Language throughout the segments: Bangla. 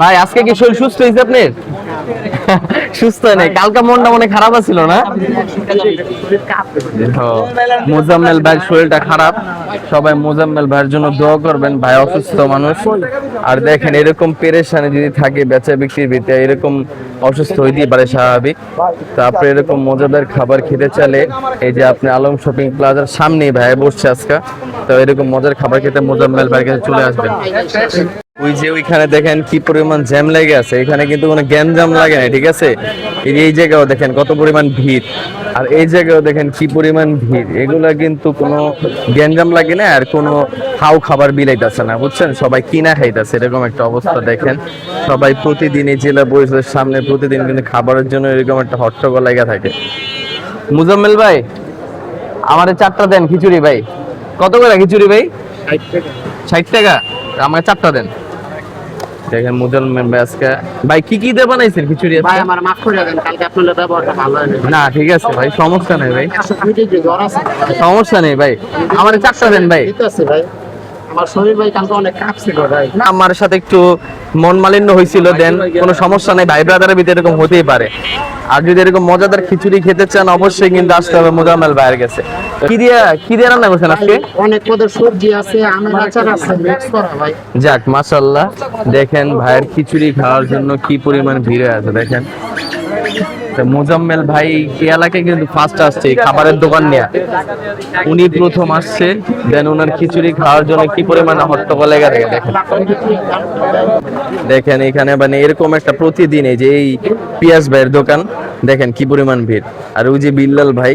ভাই, আজকে কি শরীর সুস্থ হয়েছে আপনার? সুস্থ নেই। কালকা মনটা মনে খারাপ আছিল না? মোজাম্মেল ভাইয়ের শরীরটা খারাপ। সবাই মোজাম্মেল ভাইয়ের জন্য দোয়া করবেন। ভাই অসুস্থ মানুষ। আর দেখেন, এরকম পেরেশানি যদি থাকে বেচা বিক্রির ভিতরে, এরকম অসুস্থ হইতেই পারে স্বাভাবিক। তো আপনি এরকম মজাদার খাবার খেতে চাইলে, এই যে আপনি আলম শপিং প্লাজার সামনেই ভাই বসছে আজকে, তো এরকম মজার খাবার খেতে মোজাম্মেল ভাইয়ের কাছে চলে আসবেন। ওই যে ওইখানে দেখেন কি পরিমাণ জ্যাম লেগে আছে। এখানে কিন্তু কোনো গ্যাঞ্জাম লাগে না ঠিক আছে? এই জায়গাও দেখেন কত পরিমাণ ভিড়। আর এই জায়গাও দেখেন কি পরিমাণ ভিড়। এগুলা কিন্তু কোনো গ্যাঞ্জাম লাগে না আর কোনো হাও খাবার বিলাইতেছে না বুঝছেন? সবাই কিনা খাইতেছে এরকম একটা অবস্থা দেখেন। সবাই প্রতিদিন এই জেলা পরিষদের সামনে প্রতিদিন কিন্তু খাবারের জন্য এরকম একটা হট্টগোল লেগে থাকে। মুজাম্মেল ভাই আমারে চারটা দেন খিচুড়ি ভাই। কত করে খিচুড়ি ভাই? ষাট টাকা? আমাকে চারটা দেন। দেখেন ভাই আজকে ভাই কি কি দিয়ে বানাইছেন খিচুড়ি ভাই আমার মাফ করে দেন কালকে ব্যবহারটা ভালো না ঠিক আছে ভাই সমস্যা নেই ভাই। সমস্যা নেই ভাই। আমার চারটা দেন ভাই। ভাই। আমার শরীর ভাই কালকে অনেক কাঁপছিল ভাই। আমার সাথে একটু মন মালিন্য হয়েছিল দেন কোনো সমস্যা নাই ভাই ব্রাদারের ভিতরে এরকম হতেই পারে। আর যদি এরকম মজাদার খিচুড়ি খেতে চান অবশ্যই কিন্তু আসতে হবে মোজাম্মেল ভাইয়ের কাছে। কি দিয়ে কি দিয়ে রান্না করছেন আজকে? অনেক পদের সবজি আছে আমের আচার আছে মিক্স করা ভাই। যাক মাশাল্লাহ দেখেন ভাইয়ের খিচুড়ি খাওয়ার জন্য কি পরিমাণ ভিড় আছে দেখেন। তো মোজাম্মেল ভাই এলাকায় কিন্তু ফার্স্ট আসছে খাবারের দোকান নিয়ে। উনি প্রথম আসছে দেন ওনার খিচুড়ি খাওয়ার জন্য কি পরিমাণ হট্টগোল থাকে, দেখেন। দেখেন এখানে মানে এরকম একটা প্রতিদিন এই যে এই পিয়াস ভাইয়ের দোকান, দেখেন কি পরিমাণ ভিড়। আর ওই যে বিল্লাল ভাই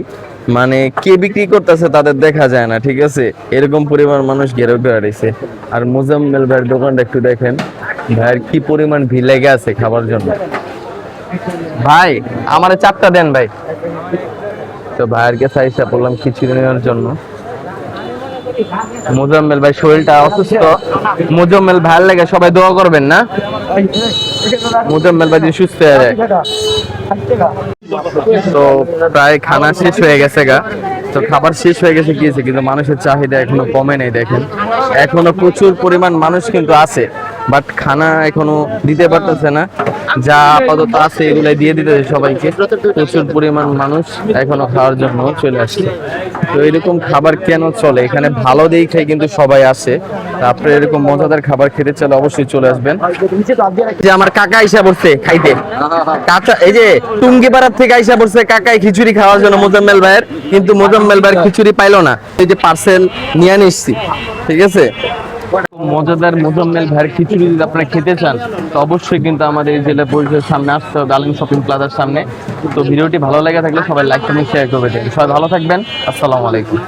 মানে কে বিক্রি করতেছে তাদের দেখা যায় না, ঠিক আছে? এরকম পরিমাণ মানুষ ঘেরে বেড়াইছে আর মুজাম্মেল ভাইয়ের দোকানটা একটু দেখেন, ভাইয়ের কি পরিমাণ ভিড় লেগে আছে খাবার জন্য। ভাই, আমারে চারটা দেন ভাই। তো ভাইয়ের কাছে আইসা বললাম, খিচুড়ি নেওয়ার জন্য। মোজাম্মেল ভাই, শরীরটা অসুস্থ। মোজাম্মেল ভাইয়ের লাগে সবাই দোয়া করবেন না। মোজাম্মেল ভাই যদি সুস্থ হয়ে যায় তো প্রায় খানা শেষ হয়ে গেছে গা। তো খাবার শেষ হয়ে গেছে, কি হয়েছে? কিন্তু মানুষের চাহিদা এখনও কমে নেই, দেখেন। এখনও প্রচুর পরিমাণ মানুষ কিন্তু আছে। বাট খানা এখনও দিতে পারতেছে না। যা আপাতত আছে এগুলো দিয়ে দিতেছে সবাইকে। প্রচুর পরিমাণ মানুষ এখনও খাওয়ার জন্য চলে আসছে। তো এরকম খাবার কেন চলে? এখানে ভালো দেখে কিন্তু সবাই আসে তারপরে এরকম মজাদার খাবার খেতে চলে অবশ্যই চলে আসবেন। যে আমার কাকা আইসা পড়ছে খাইতে। কাকা এই যে টুঙ্গিপাড়ার থেকে আইসা পড়ছে কাকাই খিচুড়ি খাওয়ার জন্য মোজাম্মেল ভাইয়ের। কিন্তু মোজাম্মেল ভাইয়ের খিচুড়ি পাইলো না। এই যে পার্সেল নিয়ে নিচ্ছি ঠিক আছে? মজাদার মোজাম্মেল ভাইয়ের খিচুড়ি যদি আপনারা খেতে চান, তো অবশ্যই কিন্তু আমাদের এই জেলা পরিষদের সামনে আসতে হবে আলিম শপিং প্লাজার সামনে। তো ভিডিওটি ভালো লেগে থাকলে সবাই লাইক কমেন্ট শেয়ার করে দেবেন সবাই ভালো থাকবেন। আসসালামু আলাইকুম।